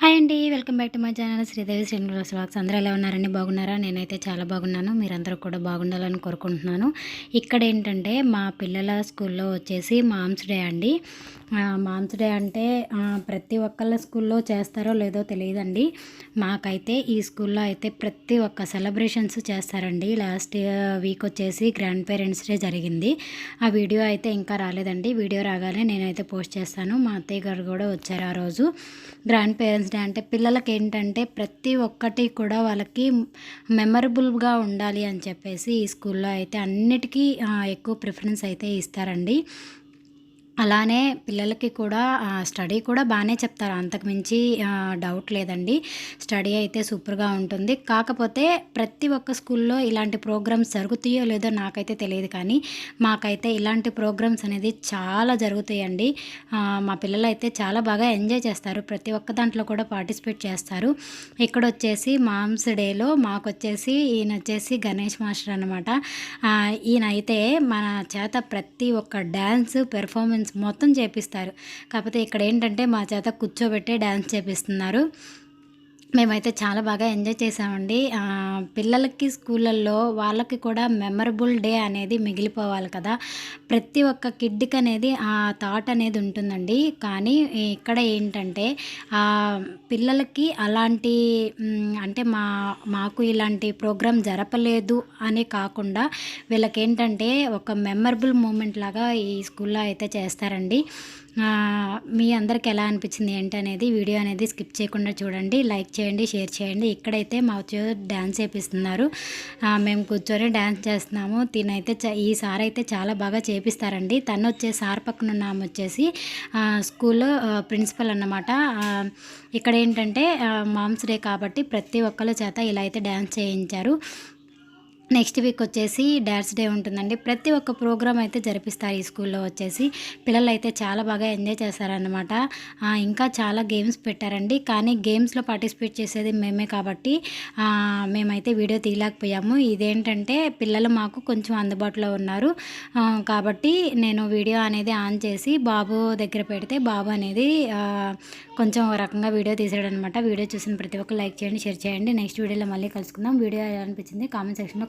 Hi అండి welcome back to my channel. Sridevi Srinivas vlogs. అందరూ ఎలా ఉన్నారండి? బాగున్నారా? నేనైతే చాలా బాగున్నాను. మీరందరూ కూడా బాగుండాలని కోరుకుంటున్నాను. ఇక్కడ ఏంటంటే మా పిల్లల స్కూల్లో వచ్చేసి మామ్స్ డే అండి. మామ్స్ డే అంటే ప్రతి ఒక్కళ్ళ స్కూల్లో చేస్తారో లేదో తెలియదండి. మాకైతే ఈ స్కూల్లో అయితే ప్రతి ఒక్క సెలబ్రేషన్స్ చేస్తారండి. లాస్ట్ వీక్ వచ్చేసి గ్రాండ్ పేరెంట్స్ డే జరిగింది. ఆ వీడియో అయితే ఇంకా రాలేదండి. వీడియో రాగానే నేనైతే పోస్ట్ చేస్తాను. మా అత్తయ్య గారు కూడా వచ్చారు ఆ రోజు. గ్రాండ్ పేరెంట్స్ డే అంటే పిల్లలకి ఏంటంటే ప్రతి ఒక్కటి కూడా వాళ్ళకి మెమరబుల్గా ఉండాలి అని చెప్పేసి ఈ స్కూల్లో అయితే అన్నిటికీ ఎక్కువ ప్రిఫరెన్స్ అయితే ఇస్తారండి. అలానే పిల్లలకి కూడా స్టడీ కూడా బాగానే చెప్తారు. అంతకుమించి డౌట్ లేదండి. స్టడీ అయితే సూపర్గా ఉంటుంది. కాకపోతే ప్రతి ఒక్క స్కూల్లో ఇలాంటి ప్రోగ్రామ్స్ జరుగుతాయో లేదో నాకైతే తెలియదు కానీ మాకైతే ఇలాంటి ప్రోగ్రామ్స్ అనేది చాలా జరుగుతాయండి. మా పిల్లలు అయితే చాలా బాగా ఎంజాయ్ చేస్తారు. ప్రతి ఒక్క దాంట్లో కూడా పార్టిసిపేట్ చేస్తారు. ఇక్కడ వచ్చేసి మామ్స్ డేలో మాకు వచ్చేసి ఈయన వచ్చేసి గణేష్ మాస్టర్ అనమాట ఈయన అయితే మన చేత ప్రతి ఒక్క డ్యాన్స్ పెర్ఫార్మెన్స్ మొత్తం చేపిస్తారు. కాకపోతే ఇక్కడ ఏంటంటే మా చేత కూర్చోబెట్టే డ్యాన్స్ చేపిస్తున్నారు. మేమైతే చాలా బాగా ఎంజాయ్ చేసామండి పిల్లలకి స్కూళ్ళల్లో వాళ్ళకి కూడా మెమరబుల్ డే అనేది మిగిలిపోవాలి కదా. ప్రతి ఒక్క కిడ్కి అనేది ఆ థాట్ అనేది ఉంటుందండి. కానీ ఇక్కడ ఏంటంటే పిల్లలకి అలాంటి అంటే మా మాకు ఇలాంటి ప్రోగ్రామ్ జరపలేదు అని కాకుండా వీళ్ళకేంటంటే ఒక మెమరబుల్ మూమెంట్ లాగా ఈ స్కూల్లో అయితే చేస్తారండి. మీ అందరికి ఎలా అనిపించింది ఏంటి అనేది వీడియో అనేది స్కిప్ చేయకుండా చూడండి. లైక్ చేయండి షేర్ చేయండి. ఇక్కడైతే మా డ్యాన్స్ చేపిస్తున్నారు. మేము కూర్చొని డ్యాన్స్ చేస్తున్నాము. తినైతే చ- ఈ సార్ అయితే చాలా బాగా చేపిస్తారండి. తను వచ్చే సార్ పక్కన ఉన్న ఆమె వచ్చేసి స్కూల్లో ప్రిన్సిపల్ అన్నమాట. ఇక్కడ ఏంటంటే మామ్స్ డే కాబట్టి ప్రతి ఒక్కరి చేత ఇలా అయితే డ్యాన్స్ చేయించారు. నెక్స్ట్ వీక్ వచ్చేసి డాన్స్ డే ఉంటుందండి. ప్రతి ఒక్క ప్రోగ్రామ్ అయితే జరిపిస్తారు ఈ స్కూల్లో వచ్చేసి. పిల్లలు అయితే చాలా బాగా ఎంజాయ్ చేస్తారనమాట ఇంకా చాలా గేమ్స్ పెట్టారండి. కానీ గేమ్స్లో పార్టిసిపేట్ చేసేది మేమే కాబట్టి మేమైతే వీడియో తీయలేకపోయాము. ఇదేంటంటే పిల్లలు మాకు కొంచెం అందుబాటులో ఉన్నారు. కాబట్టి నేను వీడియో అనేది ఆన్ చేసి బాబు దగ్గర పెడితే బాబు అనేది కొంచెం రకంగా వీడియో తీసాడనమాట వీడియో చూసిన ప్రతి ఒక్కరు లైక్ చేయండి షేర్ చేయండి. నెక్స్ట్ వీడియోలో మళ్ళీ కలుసుకుందాం. వీడియో ఎలా అనిపించింది కామెంట్ సెక్షన్లో